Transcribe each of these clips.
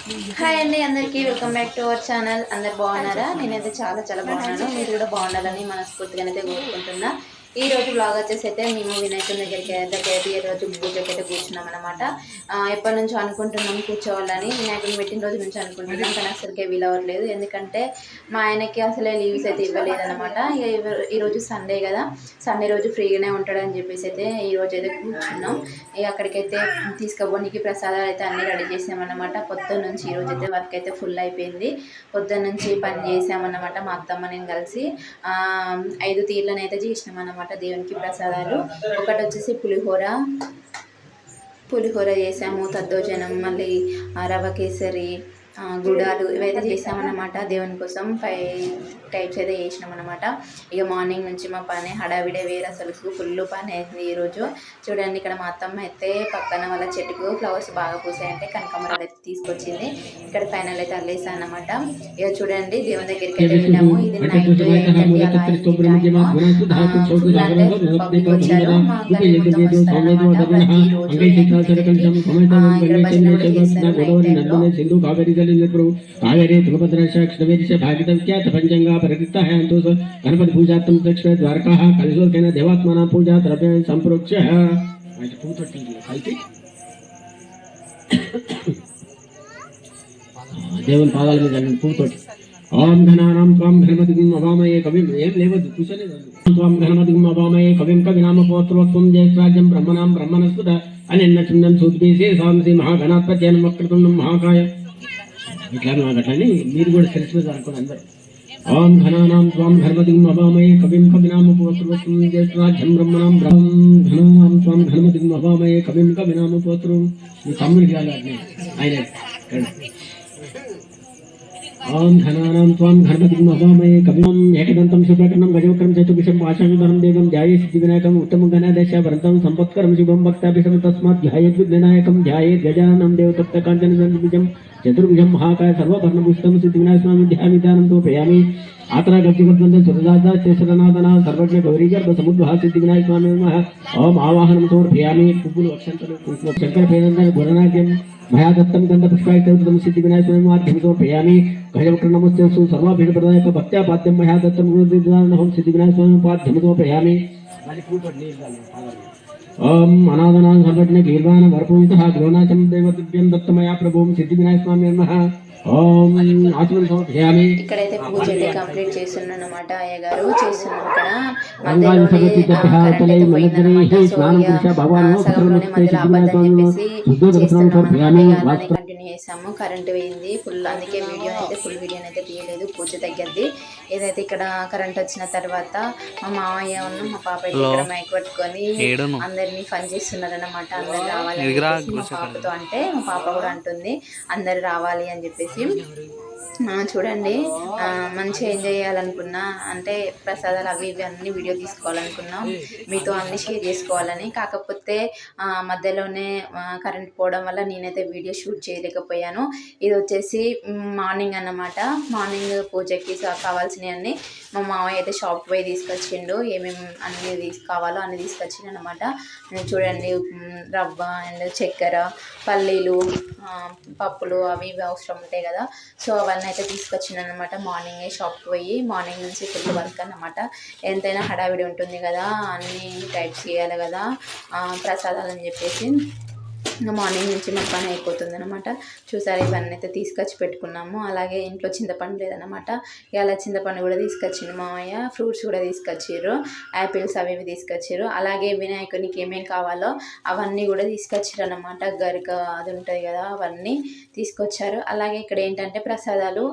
Hi అండి అందరికీ welcome back to our channel. అందరు బాగున్నారా? నేనైతే చాలా చాలా బాగున్నాను. మీరు కూడా బాగుండాలని మనస్ఫూర్తిగా అయితే కోరుకుంటున్నా. ఈ రోజు బ్లాగ్ వచ్చేసి అయితే మేము వినాయకుని దగ్గరికి దగ్గరికి ఈ రోజు పూజకి అయితే కూర్చున్నాం అనమాట ఎప్పటి నుంచో అనుకుంటున్నాం కూర్చోవాలని. వినాయకుని పెట్టిన రోజు నుంచి అనుకుంటున్నాం కానీ అసలుకే వీలవ్వట్లేదు ఎందుకంటే మా ఆయనకి అసలే లీవ్స్ అయితే ఇవ్వలేదు అనమాట ఈరోజు సండే కదా. సండే రోజు ఫ్రీగానే ఉంటాడని చెప్పేసి అయితే ఈ రోజు అయితే కూర్చున్నాం. ఇక అక్కడికైతే తీసుకోబోనికి ప్రసాదాలు అయితే అన్ని రెడీ చేసామన్నమాట పొద్దున్న నుంచి ఈ రోజు అయితే వర్క్ అయితే ఫుల్ అయిపోయింది. పొద్దున్న నుంచి పని చేసామన్నమాట మా అత్తమ్మ నేను కలిసి. ఐదు తీర్లను అయితే చేసినామన్నమాట దేవునికి ప్రసాదాలు. ఒకటి వచ్చేసి పులిహోర. పులిహోర చేసాము తద్దోజనం మళ్ళీ ఆ, రవ కేసరి గుడాలు ఇవైతే చేసామన్నమాట దేవుని కోసం ఫైవ్ టైప్స్ అయితే చేసినాం అనమాట ఇక మార్నింగ్ నుంచి మా పని హడావిడే వేరు అసలు ఫుల్ పని అయింది ఈరోజు చూడండి ఇక్కడ మా అత్తమ్మ అయితే పక్కన వాళ్ళ చెట్టుకు ఫ్లవర్స్ బాగా పూసాయంటే కనకాంబరాలు అయితే తీసుకొచ్చింది ఇక్కడ ఫైనల్ అయితే అల్లేసా అనమాట ఇక చూడండి దేవుని దగ్గరికి అయితే వెళ్ళాము ఇది నైట్ అలా ఫుల్ అంటే పబ్లిక్ వచ్చారు మా గల్లీ మొత్తం ఇక్కడ భజన కూడా చేస్తారు నైట్ టైంలో सिंधु कावेरी जल प्रभु कावेरी तुंगभद्रा कृष्णवेदी से भागीतव्यात पंचंगा परिकृत है तो गणपति पूजात्म दक्ष द्वारका कलिशोर देवात्मना पूजा द्रव्य संप्रोक्ष దేవుని పాదాల మీద చల్లిన పూతోటి ఓం ఘనానాం త్వాం ఘనమతిం అవామయే కవిం ఏం లేవద్దు కూర్చోలేదు త్వాం ఘనమతిం అవామయే కవిం కవినామ పోత్రోత్వం జ్యేష్ఠరాజ్యం బ్రహ్మణాం బ్రహ్మణస్పద అనిన్న చిందం సూద్దేశే సాంసి మహాగణాత్మత్యాన వక్రతుండం మహాకాయ ఇట్లా నాకు అట్లని మీరు కూడా తెలిసిపోతారు అనుకోండి అందరూ ఓం ఘనానాం త్వాం ఘనమతిం అవామయే కవిం కవినామ పోత్రోత్వం జ్యేష్ఠరాజ్యం బ్రహ్మణాం బ్రహ్మ ఘనానాం త్వాం ఘనమతిం అవామయే కవిం కవినామ పోత్రం మీ తమ్ముడికి కాదు ఆయన ఇక్కడ. ఓం ధనానాం త్వాం ధర్మదిగ్మ అవామయే కవిం ఏకదంతం శుభకర్ణం గజవక్రం చతుర్భుజం ఆశానుధరం దేవం ధ్యాయే సిద్ధివినాయకం ఉత్తమం గణాదేశ వరంతం సంపత్కరం శుభం భక్తాభిషం తస్మాత్ ధ్యాయేత్ విఘ్ననాయకం ధ్యాయేత్ గజాననం దేవతప్త కాంచన चतुर्भुज महाकाय सर्वपर्णपुष्टं सिद्धिविनाशनं विद्याविद्यानं तो आत्रा गतिगतवन्द सुरदादा सर्वज्ञ गौरीगर्भ समुद्भा सिद्धिविनाश स्वामी नमः ओम आवाहनं समर्पयामि कुकुल अक्षंतन कुकुल शंकर प्रेरणां गुणनाक्यं मया दत्तं गन्धपुष्पायतोत्तम सिद्धिविनाश स्वामी माध्यम समर्पयामि गजवक्र नमस्ते सु सर्वाभिर्प्रदायक भक्त्या स्वामी ఓం అనాథనా సర్వజ్ఞ గీర్వాణ వరపూంత గృహనాచం దేవ దివ్యం దత్తమయా ప్రభుం సిద్ధి వినాయక స్వామి నమః ఓం ఇక్కడైతే పూజ అయితే కంప్లీట్ చేస్తున్నాను అనమాట అయ్య గారు చేస్తున్నాం ఇక్కడ మధ్యలోనే మధ్యలో చెప్పేసి చేసాము కరెంట్ పోయింది. ఫుల్ అందుకే వీడియో అయితే ఫుల్ వీడియో అయితే తీయలేదు. పూజ దగ్గరది ఏదైతే ఇక్కడ కరెంట్ వచ్చిన తర్వాత మా మామయ్య ఉన్న మా పాప ఇక్కడ మైక్ పట్టుకొని అందరినీ ఫన్ చేస్తున్నారు అనమాట అందరు రావాలి మా పాపతో అంటే మా పాప కూడా అంటుంది. అందరు రావాలి అని చెప్పేసి. చూడండి. మంచిగా ఎంజాయ్ చేయాలనుకున్నా అంటే ప్రసాదాలు అవి ఇవి అన్ని వీడియో తీసుకోవాలనుకున్నాం మీతో అన్ని షేర్ చేసుకోవాలని. కాకపోతే మధ్యలోనే కరెంట్ పోవడం వల్ల నేనైతే వీడియో షూట్ చేయలేకపోయాను. ఇది వచ్చేసి మార్నింగ్ అన్నమాట. మార్నింగ్ పూజకి కావాల్సినవన్నీ మా మామయ్య అయితే షాప్ పోయి తీసుకొచ్చిండు. ఏమేమి అన్ని తీసుకోవాలో అన్ని తీసుకొచ్చిండు అనమాట చూడండి రవ్వ అండ్ చక్కెర పల్లీలు పప్పులు అవి ఇవి అవసరం ఉంటాయి కదా. సో అవన్నీ అయితే తీసుకొచ్చిండు అనమాట మార్నింగే షాప్కి పోయి మార్నింగ్ నుంచి ఫుల్ వర్క్ అన్నమాట. ఎంతైనా హడావిడి ఉంటుంది కదా అన్ని టైప్స్ చేయాలి కదా ఆ, ప్రసాదాలు అని చెప్పేసి. ఇంకా మార్నింగ్ నుంచి మా పని అయిపోతుంది అనమాట చూసారు ఇవన్నీ అయితే తీసుకొచ్చి పెట్టుకున్నాము. అలాగే ఇంట్లో చింతపండు లేదనమాట ఇలా చింతపండు కూడా తీసుకొచ్చిండు మామయ్య. ఫ్రూట్స్ కూడా తీసుకొచ్చారు యాపిల్స్ అవి ఇవి తీసుకొచ్చారు అలాగే వినాయకునికి ఏమేమి కావాలో అవన్నీ కూడా తీసుకొచ్చారు అనమాట గరిక అది ఉంటుంది కదా అవన్నీ తీసుకొచ్చారు. అలాగే ఇక్కడ ఏంటంటే ప్రసాదాలు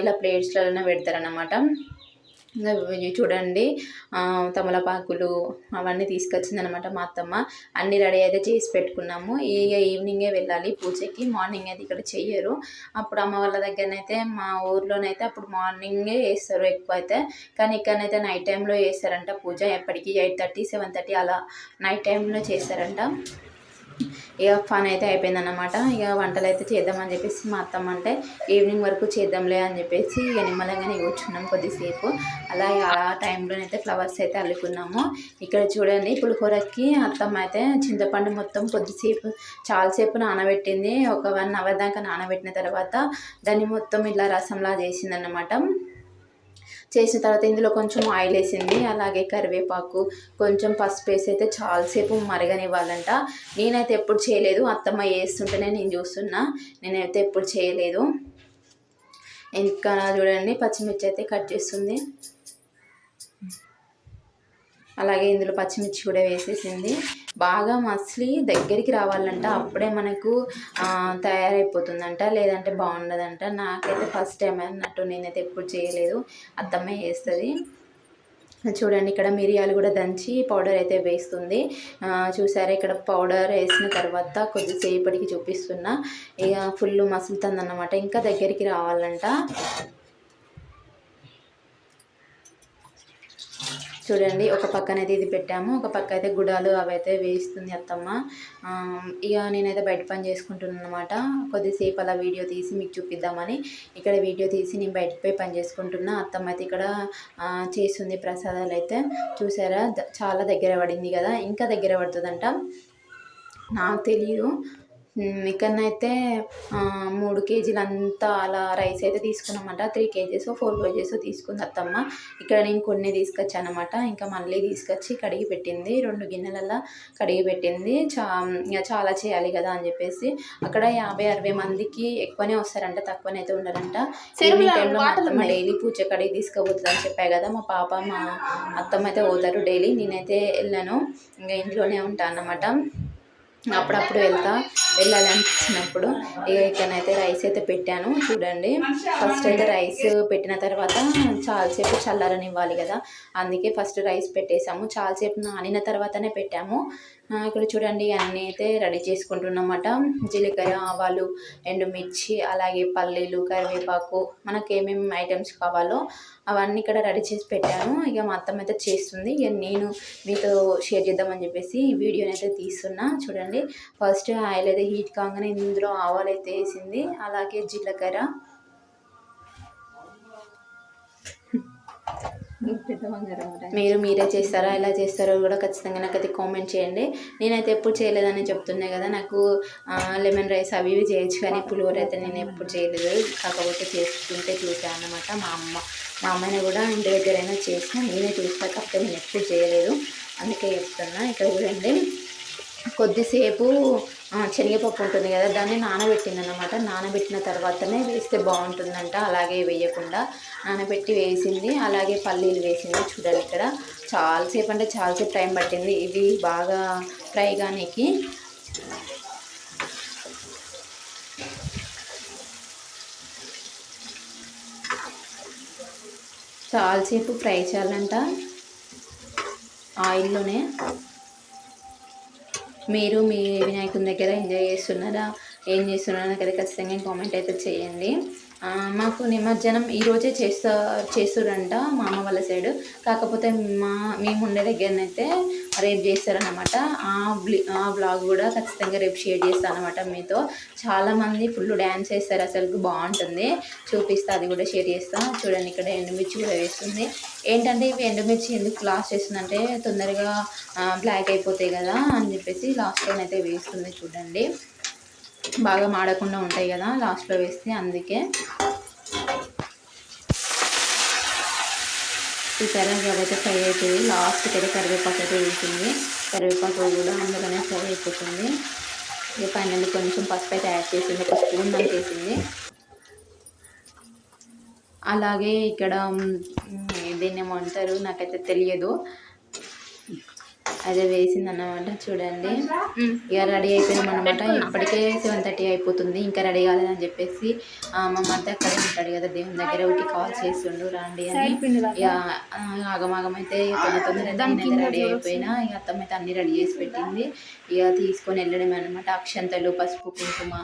ఇలా ప్లేట్స్లలోనే పెడతారనమాట ఇవి చూడండి. తమలపాకులు అవన్నీ తీసుకొచ్చింది అనమాట మా అత్తమ్మ. అన్ని రెడీ అయితే చేసి పెట్టుకున్నాము. ఇక ఈవినింగే వెళ్ళాలి. పూజకి మార్నింగ్ అయితే ఇక్కడ చెయ్యరు. అప్పుడు అమ్మ వాళ్ళ దగ్గరనైతే మా ఊర్లోనైతే అప్పుడు మార్నింగే వేస్తారు ఎక్కువ అయితే కానీ ఇక్కడనైతే నైట్ టైంలో చేస్తారంట పూజ. ఎప్పటికీ ఎయిట్ థర్టీ సెవెన్ థర్టీ అలా నైట్ టైంలో చేస్తారంట. ఇక ఫన్ అయితే అయిపోయిందన్నమాట. ఇక వంటలు అయితే చేద్దామని చెప్పేసి మా అత్తమ్మ అంటే ఈవినింగ్ వరకు చేద్దాంలే అని చెప్పేసి ఇక నిమ్మలంగానే కూర్చున్నాం కొద్దిసేపు. అలా ఆ టైంలోనైతే ఫ్లవర్స్ అయితే అల్లుకున్నాము. ఇక్కడ చూడండి పులిహోరకి అత్తమ్మ అయితే చింతపండు మొత్తం కొద్దిసేపు చాలాసేపు నానబెట్టింది. ఒక వన్ అవర్ దాకా నానబెట్టిన తర్వాత దాన్ని మొత్తం ఇలా రసంలా చేసిందన్నమాట. చేసిన తర్వాత ఇందులో కొంచెం ఆయిల్ వేసింది అలాగే కరివేపాకు కొంచెం పసుపు వేసి అయితే చాలాసేపు మరగనివ్వాలంట. నేనైతే ఎప్పుడు చేయలేదు అత్తమ్మ వేస్తుంటేనే నేను చూస్తున్నా నేనైతే ఎప్పుడు చేయలేదు. ఇంకా చూడండి పచ్చిమిర్చి అయితే కట్ చేస్తుంది. అలాగే ఇందులో పచ్చిమిర్చి కూడా వేసేసింది. బాగా మసిలి దగ్గరికి రావాలంట. అప్పుడే మనకు తయారైపోతుందంట లేదంటే బాగుండదంట. నాకైతే ఫస్ట్ టైం అన్నట్టు నేనైతే ఎప్పుడు చేయలేదు. అత్తమ్మ వేస్తుంది చూడండి ఇక్కడ మిరియాలు కూడా దంచి పౌడర్ అయితే వేస్తుంది. చూసారా ఇక్కడ పౌడర్ వేసిన తర్వాత కొద్దిసేపటికి చూపిస్తున్నా. ఇక ఫుల్ మసులుతుంది అన్నమాట ఇంకా దగ్గరికి రావాలంట. చూడండి ఒక పక్కన అయితే ఇది పెట్టాము. ఒక పక్క అయితే గుడాలు అవి అయితే వేస్తుంది అత్తమ్మ ఇక నేనైతే బయట పని చేసుకుంటున్నాను అనమాట కొద్దిసేపు అలా వీడియో తీసి మీకు చూపిద్దామని ఇక్కడ వీడియో తీసి నేను బయటకు పోయి పని చేసుకుంటున్నా. అత్తమ్మ అయితే ఇక్కడ చేస్తుంది ప్రసాదాలు అయితే. చూసారా? చాలా దగ్గర పడింది కదా? ఇంకా దగ్గర పడుతుందంట? నాకు తెలియదు ఇక్కడనైతే మూడు కేజీలు అంతా అలా రైస్ అయితే తీసుకున్నామంట. త్రీ కేజీస్ ఫోర్ కేజీస్ తీసుకుంది అత్తమ్మ. ఇక్కడ నేను కొన్ని తీసుకొచ్చాను అనమాట ఇంకా మళ్ళీ తీసుకొచ్చి కడిగి పెట్టింది. రెండు గిన్నెలలో కడిగి పెట్టింది. చా ఇంకా చాలా చేయాలి కదా అని చెప్పేసి. అక్కడ యాభై అరవై మందికి ఎక్కువనే వస్తారంట తక్కువనే అయితే ఉండరంట. అత్తమ్మ డైలీ పూజ కడిగి తీసుకుపోతుంది అని చెప్పా కదా. మా పాప మా అత్తమ్మ అయితే పోతారు డైలీ. నేనైతే వెళ్ళాను. ఇంకా ఇంట్లోనే ఉంటాను అన్నమాట. అప్పుడప్పుడు వెళ్తా. వెళ్ళాలి అనిపించినప్పుడు ఇక ఇక్కడనైతే రైస్ అయితే పెట్టాను. చూడండి. ఫస్ట్ అయితే రైస్ పెట్టిన తర్వాత చాలాసేపు చల్లారని ఇవ్వాలి కదా. అందుకే ఫస్ట్ రైస్ పెట్టేసాము చాలాసేపు నానిన తర్వాతనే పెట్టాము. ఇక్కడ చూడండి అన్నీ అయితే రెడీ చేసుకుంటున్నమాట. జీలకర్ర ఆవాలు ఎండుమిర్చి అలాగే పల్లీలు కరివేపాకు మనకి ఏమేమి ఐటమ్స్ కావాలో అవన్నీ ఇక్కడ రెడీ చేసి పెట్టాను. ఇక మా అత్తమ్మ అయితే చేస్తుంది. ఇక నేను మీతో షేర్ చేద్దామని చెప్పేసి వీడియోని అయితే తీస్తున్నా. చూడండి ఫస్ట్ ఆయిల్ అయితే హీట్ కాగానే ఇందులో ఆవాలు అయితే వేసింది. అలాగే జీలకర్ర. మీరు మీరే చేస్తారా ఎలా చేస్తారో కూడా ఖచ్చితంగా నాకైతే కామెంట్ చేయండి. నేనైతే ఎప్పుడు చేయలేదని చెప్తున్నా కదా నాకు లెమన్ రైస్ అవి ఇవి చేయొచ్చు కానీ పులిహోర అయితే నేను ఎప్పుడు చేయలేదు. కాకపోతే చేస్తుంటే చూసాను అన్నమాట మా అమ్మ. మా అమ్మని కూడా ఇంటి దగ్గరైనా చేసిన నేనే చూస్తా కాకపోతే నేను ఎప్పుడు చేయలేదు. అందుకే చెప్తున్నా. ఇక్కడ చూడండి. కొద్దిసేపు శనగపప్పు ఉంటుంది కదా దాన్ని నానబెట్టింది అనమాట నానబెట్టిన తర్వాతనే వేస్తే బాగుంటుందంట. అలాగే వేయకుండా నానబెట్టి వేసింది. అలాగే పల్లీలు వేసింది చూడాలి ఇక్కడ. చాలాసేపు అంటే చాలాసేపు టైం పట్టింది. ఇవి బాగా ఫ్రై కానీకి చాలాసేపు ఫ్రై చేయాలంట. ఆయిల్లోనే. మీరు మీ వినాయకుని దగ్గర ఎంజాయ్ చేస్తున్నారా? ఏం చేస్తున్నారా నాకైతే ఖచ్చితంగా కామెంట్ అయితే చేయండి. మాకు నిమజ్జనం ఈరోజే చేస్తా చేస్తురంట మా అమ్మ వాళ్ళ సైడ్ కాకపోతే మా మేము ఉండే దగ్గరనైతే రేపు చేస్తారనమాట ఆ బ్లి ఆ బ్లాగ్ కూడా ఖచ్చితంగా రేపు షేర్ చేస్తాను అనమాట మీతో. చాలామంది ఫుల్ డ్యాన్స్ చేస్తారు అసలు బాగుంటుంది. చూపిస్తా అది కూడా షేర్ చేస్తాను చూడండి ఇక్కడ ఎండుమిర్చి కూడా వేస్తుంది. ఏంటంటే ఇవి ఎండుమిర్చి ఎందుకు లాస్ట్ చేస్తుందంటే తొందరగా బ్లాక్ అయిపోతాయి కదా అని చెప్పేసి లాస్ట్లో అయితే వేస్తుంది చూడండి. బాగా మాడకుండా ఉంటాయి కదా లాస్ట్లో వేస్తే అందుకే. చూసారా అదైతే ఫ్రై అవుతుంది లాస్ట్కి అయితే కరివేపాకు అయితే వేసింది. కరివేపాకు కూడా అందులోనే ఫ్రై అయిపోతుంది. ఇక ఫైనల్ కొంచెం పసుపు అయితే యాడ్ చేసింది. ఒక స్పూన్ వేసింది. అలాగే ఇక్కడ దీన్ని ఏమంటారు? నాకైతే తెలియదు. అదే వేసింది అన్నమాట చూడండి ఇక రెడీ అయిపోయినాం అనమాట ఇప్పటికే సెవెన్ థర్టీ అయిపోతుంది ఇంకా రెడీ కాలేదని చెప్పేసి మా మధ్య అక్కడే ఉంటాడు కదా దేవుని దగ్గర ఒకటి కాల్ చేస్తుండు రండి అని. ఇక ఆగమాగం అయితే కొంచెం తొందర రెడీ అయిపోయినా ఇక అత్తమ్మ అయితే అన్ని రెడీ చేసి పెట్టింది. ఇక తీసుకొని వెళ్ళడమే అనమాట అక్షంతలు పసుపు కుంకుమ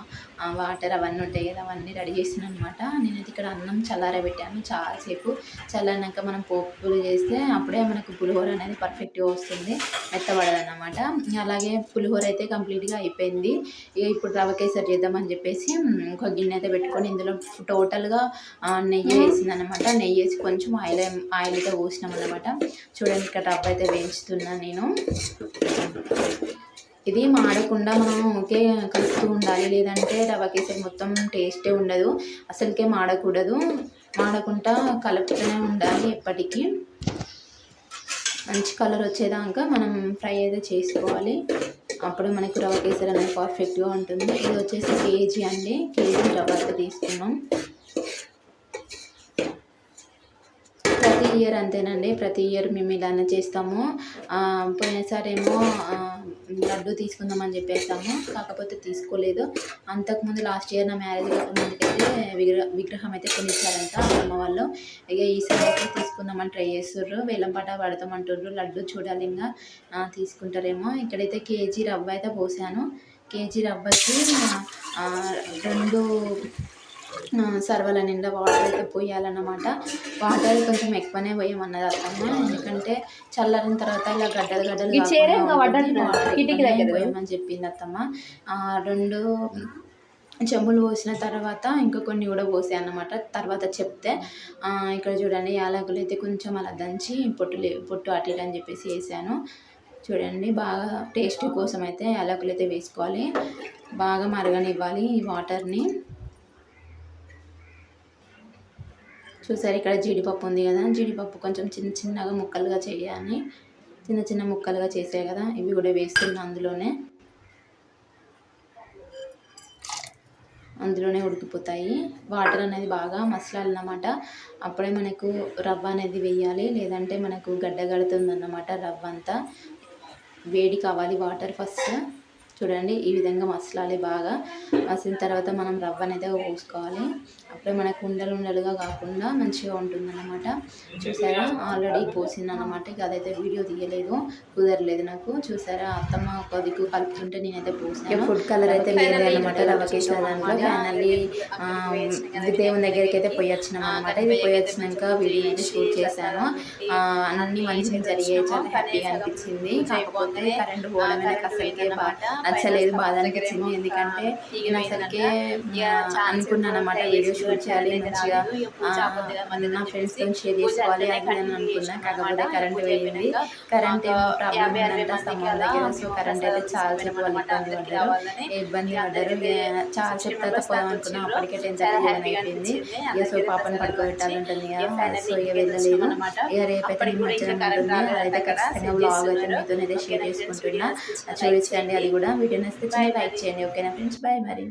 వాటర్ అవన్నీ ఉంటాయి కదా అవన్నీ రెడీ చేసిన అనమాట నేనైతే ఇక్కడ అన్నం చల్లారబెట్టాను చాలాసేపు. చల్లారినాక మనం పోపులు చేస్తే అప్పుడే మనకు పులిహోర అనేది పర్ఫెక్ట్గా వస్తుంది. మెత్తబడదన్నమాట. అలాగే పులిహోర అయితే కంప్లీట్గా అయిపోయింది. ఇక ఇప్పుడు రవ కేసరి చేద్దామని చెప్పేసి ఒక గిన్నె అయితే పెట్టుకొని ఇందులో టోటల్గా నెయ్యి వేసింది అనమాట నెయ్యి వేసి కొంచెం ఆయిల్ ఆయిల్ అయితే పోసినాం అనమాట చూడండి ఇక్కడ రవ్వ అయితే వేయించుతున్నా నేను. ఇది మాడకుండా మనం ఓకే కలుపుతూ ఉండాలి. లేదంటే రవ్వ కేసరి మొత్తం టేస్టే ఉండదు. అసలుకే మాడకూడదు. మాడకుండా కలుపుతూనే ఉండాలి ఎప్పటికీ. మంచి కలర్ వచ్చేదాకా మనం ఫ్రై అయితే చేసుకోవాలి. అప్పుడు మనకు రవ్వ కేసరి అనేది పర్ఫెక్ట్గా ఉంటుంది. ఇది వచ్చేసి కేజీ అండి. కేజీ రవ్వ అయితే తీసుకున్నాం. ప్రతి ఇయర్ అంతేనండి. ప్రతి ఇయర్ మేము ఇలానే చేస్తాము. పోయినసారేమో పోయినసారి ఏమో లడ్డు తీసుకుందామని చెప్పేస్తాము కాకపోతే తీసుకోలేదు. అంతకుముందు లాస్ట్ ఇయర్ నా మ్యారేజ్ ముందుకైతే విగ్రహ విగ్రహం అయితే కొనిచ్చారంట అమ్మ వాళ్ళు. ఇక ఈసారి అయితే తీసుకుందామని ట్రై చేస్తుర్రు. వేలం పాట పడతామంటుర్రు లడ్డు చూడాలి ఇంకా. తీసుకుంటారేమో. ఇక్కడైతే కేజీ రవ్వ అయితే పోసాను. కేజీ రవ్వకి రెండు సర్వల నిండా వాటర్ అయితే పోయాలన్నమాట. వాటర్ కొంచెం ఎక్కువనే పోయమన్నది అత్తమ్మ. ఎందుకంటే చల్లారిన తర్వాత ఇలా గడ్డలు గడ్డలు. పోయమని చెప్పింది అత్తమ్మ. రెండు చెంబులు పోసిన తర్వాత ఇంకా కొన్ని కూడా పోసాయి అన్నమాట. తర్వాత చెప్తే ఇక్కడ చూడండి యాలకులు అయితే కొంచెం అలా దంచి పొట్టు లే పొట్టు అటు అని చెప్పేసి వేసాను. చూడండి బాగా టేస్ట్ కోసం అయితే యాలకులు అయితే వేసుకోవాలి. బాగా మరగనివ్వాలి ఈ వాటర్ని చూసారు ఇక్కడ జీడిపప్పు ఉంది కదా. జీడిపప్పు కొంచెం చిన్న చిన్నగా ముక్కలుగా చేయాలి. చిన్న చిన్న ముక్కలుగా చేసాయి కదా. ఇవి కూడా వేస్తున్నా అందులోనే. అందులోనే ఉడికిపోతాయి. వాటర్ అనేది బాగా మసలాలన్నమాట. అప్పుడే మనకు రవ్వ అనేది వేయాలి. లేదంటే మనకు గడ్డ కడుతుంది అన్నమాట రవ్వ అంతా వేడి కావాలి వాటర్ ఫస్ట్. చూడండి ఈ విధంగా మసలాలి బాగా. మసిలిన తర్వాత మనం రవ్వ అనేది పోసుకోవాలి. అప్పుడే మనకు ఉండలు ఉండలుగా కాకుండా మంచిగా ఉంటుందన్నమాట. చూసారా? ఆల్రెడీ పోసిందన్నమాట. ఇక అదైతే వీడియో తీయలేదు కుదరలేదు నాకు. చూసారా? అత్తమ్మ ఒక దిక్కు కలుపుతుంటే నేనైతే పోసాను. ఫుడ్ కలర్ అయితే లేదు అనమాట రవ్వ కేసిన దాంట్లో. ఫైనల్లీ దేవుని దగ్గరికి అయితే పోయి వచ్చినాం అనమాట ఇది పోయి వచ్చినాక వీడియో అయితే షూట్ చేశాను. అన్ని మంచిగా జరిగాయి. చాలా హ్యాపీగా అనిపించింది. కాకపోతే కరెంట్ అసలుకే బా- నచ్చలేదు బాధ అనిపించింది. ఎందుకంటే నేను అసలుకే అనుకున్నాను అనమాట వీడియో షూట్ చేయాలి మంచిగా నా ఫ్రెండ్స్తో షేర్ చేసుకోవాలి అది అని అనుకున్నా. కాకపోతే కరెంట్ పోయింది కరెంట్ ప్రాబ్లం ఉందంట స్తంభం దగ్గర సో కరెంట్ అయితే చాలా సేపు వాళ్ళు ఇబ్బంది పడ్డారు. ఇబ్బంది చాలా సేపు తర్వాత పోదాం అనుకున్నాం. అప్పటికే టెన్ థర్టీ అయిపోయింది. ఇక సో పాపని పడుకోబెట్టాలంటుంది కదా సో ఇక వెళ్ళలేదు ఇక రేపైతే మంచిగా ఉంటుంది. అదైతే ఖచ్చితంగా బ్లాగ్ అయితే మీతో అయితే షేర్ చేసుకుంటున్నా చూపించండి అది కూడా వీడియో నచ్చితే లైక్ చేయండి ఓకేనా? ఫ్రెండ్స్ బాయ్ మరి